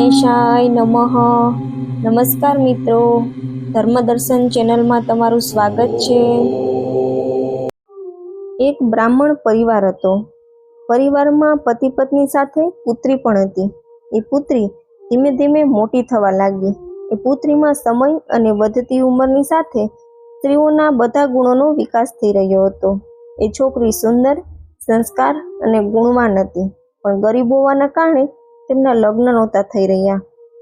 ગણેશાય નમઃ. નમસ્કાર મિત્રો. ધર્મદર્શન ચેનલમાં તમારું સ્વાગત છે. એક બ્રાહ્મણ પરિવાર હતો. પરિવારમાં પતિ પત્ની સાથે પુત્રી પણ હતી. એ પુત્રી ધીમે ધીમે મોટી થવા લાગી. એ પુત્રીમાં સમય અને વધતી ઉંમરની સાથે સ્ત્રીઓના બધા ગુણોનો વિકાસ થઈ રહ્યો હતો. એ છોકરી સુંદર, સંસ્કાર અને ગુણવાન હતી. પણ ગરીબ હોવાના કારણે તેમના લગ્ન નહોતા થઈ રહ્યા.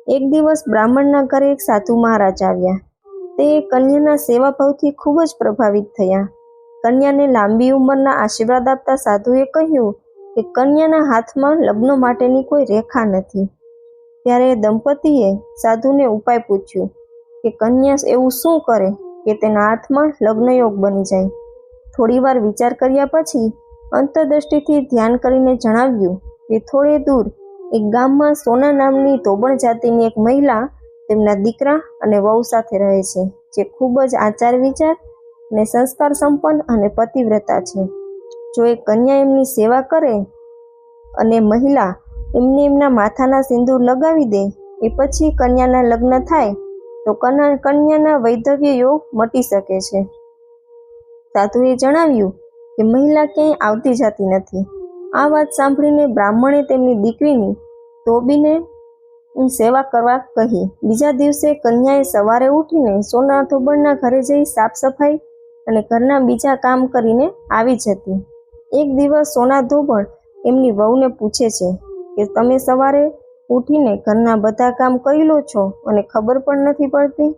એક દિવસ બ્રાહ્મણના ઘરે એક સાધુ મહારાજ આવ્યા. તે કન્યાના સેવાભાવથી ખૂબ જ પ્રભાવિત થયા. કન્યાને લાંબી ઉંમરના આશીર્વાદ આપતા સાધુએ કહ્યું કે કન્યાના હાથમાં લગ્ન માટેની કોઈ રેખા નથી. ત્યારે દંપતીએ સાધુને ઉપાય પૂછ્યું કે કન્યા એવું શું કરે કે તેના હાથમાં લગ્નયોગ બની જાય. થોડીવાર વિચાર કર્યા પછી અંતરદ્રષ્ટિથી ધ્યાન કરીને જણાવ્યું કે થોડે દૂર એક ગામમાં સોના નામની તોબણ જાતિની એક મહિલા તેમના દીકરા અને વહુ સાથે રહે છે, જે ખૂબ જ આચાર વિચાર અને સંસ્કાર સંપન્ન અને પતિવ્રતા છે. જો એ કન્યા એમની સેવા કરે અને મહિલા એમને એમના માથાના સિંદૂર લગાવી દે, એ પછી કન્યાના લગ્ન થાય, તો કન્યા કન્યાના વૈધવ્ય યોગ મટી શકે છે. સાધુએ જણાવ્યું કે મહિલા ક્યાંય આવતી જાતી નથી. આ વાત સાંભળીને બ્રાહ્મણે તેમની દીકરીની ધોબીને સેવા કરવા કહી. બીજા દિવસે કન્યાએ સવારે ઉઠીને સોના ધોબણના ઘરે જઈ સાફ સફાઈ અને ઘરના બીજા કામ કરીને આવી જતી. એક દિવસ સોના ધોબણ એમની વહુને પૂછે છે કે, તમે સવારે ઉઠીને ઘરના બધા કામ કરી લો છો અને ખબર પણ નથી પડતી?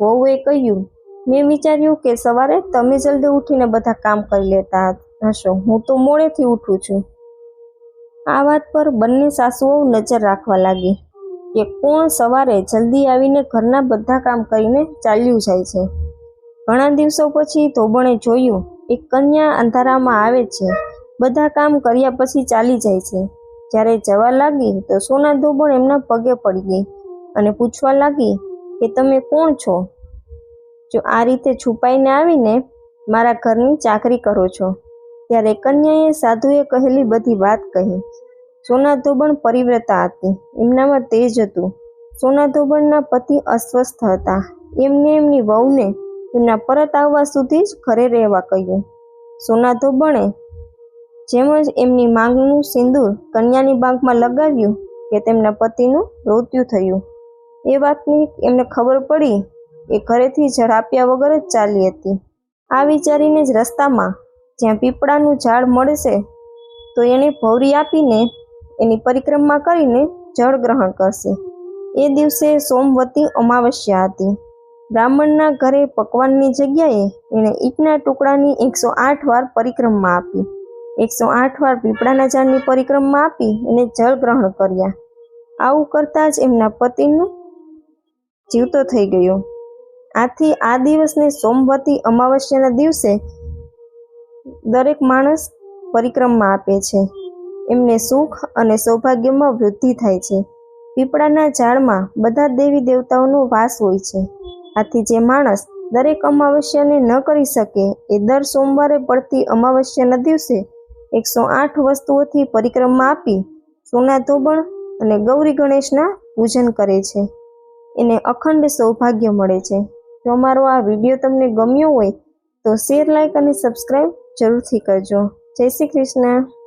વહુએ કહ્યું, મેં વિચાર્યું કે સવારે તમે જલ્દી ઉઠીને બધા કામ કરી લેતા હશો. હું તો મોડેથી ઉઠું છું. આ વાત પર બંને સાસુઓ નજર રાખવા લાગી કે કોણ સવારે જલ્દી આવીને ઘરના બધા કામ કરીને ચાલ્યું જાય છે. ઘણા દિવસો પછી ધોબણે જોયું, એક કન્યા અંધારામાં આવે છે. બધા કામ કર્યા પછી ચાલી જાય છે. જ્યારે જવા લાગી તો સોના ધોબણ એમના પગે પડી ગઈ અને પૂછવા લાગી કે તમે કોણ છો? જો આ રીતે છુપાઈને આવીને મારા ઘરની ચાકરી કરો છો. ત્યારે કન્યાએ સાધુએ કહેલી બધી વાત કહી. સોના ધોબણ પરિવ્રતા હતી. એમનામાં તેજ હતું. સોના ધોબણના પતિ અસ્વસ્થ હતા. એમને એમની વહુને એમના પરત આવવા સુધી જ ઘરે રહેવા કહ્યું. સોના ધોબણે જેમ જ એમની માંગનું સિંદૂર કન્યાની બાંકમાં લગાવ્યું કે તેમના પતિનું મૃત્યુ થયું. એ વાતની એમને ખબર પડી એ ઘરેથી ઝડપાયા વગર જ ચાલી હતી. આ વિચારીને જ રસ્તામાં જ્યાં પીપળાનું ઝાડ મળશે, તો એને ભવરી આપીને એની પરિક્રમા કરીને જળ ગ્રહણ કરશે. એ દિવસે સોમવતી અમાવસ્યા હતી. બ્રાહ્મણના ઘરે પકવાનની જગ્યાએ એણે ઈંટના ટુકડાની એકસો આઠ વાર પરિક્રમા આપી. એકસો આઠ વાર પીપળાના ઝાડની પરિક્રમા આપી એને જળ ગ્રહણ કર્યા. આવું કરતાં જ એમના પતિનું જીવતો થઈ ગયો. આથી આ દિવસને સોમવતી અમાવસ્યાના દિવસે દરેક માણસ પરિક્રમા આપે છે. એમને સુખ અને સૌભાગ્યમાં વૃદ્ધિ થાય છે. પીપળાના ઝાડમાં બધા દેવી દેવતાઓનો વાસ હોય છે. આથી જે માણસ દરેક અમાવસ્યાને ન કરી શકે એ દર સોમવારે પડતી અમાવસ્યાના દિવસે એકસો આઠ વસ્તુઓથી પરિક્રમા આપી સોના ધોબણ અને ગૌરી ગણેશના પૂજન કરે છે. એને અખંડ સૌભાગ્ય મળે છે. જો અમારો આ વીડિયો તમને ગમ્યો હોય તો શેર લાઇક અને સબસ્ક્રાઈબ જરૂરથી કરજો. જય શ્રી કૃષ્ણ.